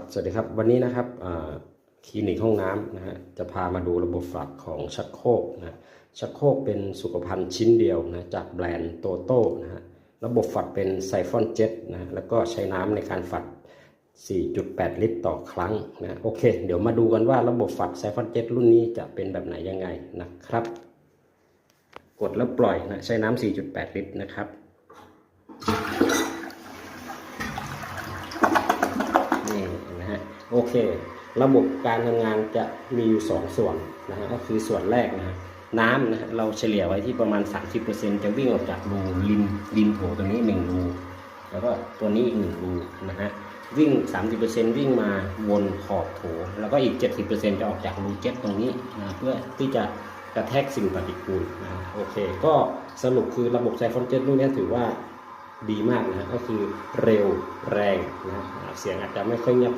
สวัสดีครับ วันนี้นะครับคลินิกห้องน้ำนะฮะจะพามาดูระบบฝักของชักโครกนะชักโครกเป็นสุขภัณฑ์ชิ้นเดียวนะจากแบรนด์โตโต้นะฮะระบบฝักเป็นไซฟอนเจ็ตนะแล้วก็ใช้น้ำในการฝัก4.8 ลิตรต่อครั้งนะโอเค เดี๋ยวมาดูกันว่าระบบฝักไซฟอนเจ็ตรุ่นนี้จะเป็นแบบไหนยังไงนะครับ กดแล้วปล่อยนะใช้น้ำ4.8 ลิตรนะครับ นี่เห็นไหมฮะ โอเค ระบบการทำงานจะมีอยู่ 2 ส่วนนะฮะก็คือส่วนแรกนะฮะน้ำนะฮะเราเฉลี่ยไว้ที่ประมาณ 30%จะวิ่งออกจากรูริมริมโถตรงนี้1รูแล้วก็ตัวนี้อีก1รูนะฮะวิ่ง 30%วิ่งมาวนขอบโถ แล้วก็อีก 70%จะออกจากรูเจ็ตตรงนี้นะเพื่อที่จะกระแทกสิ่งปฏิกูลนะโอเค ก็สรุปคือระบบไซฟอนเจ็ตรุ่นนี้ถือว่าดีมากนะก็คือเร็วแรงนะเสียงอาจจะไม่ค่อยเงียบ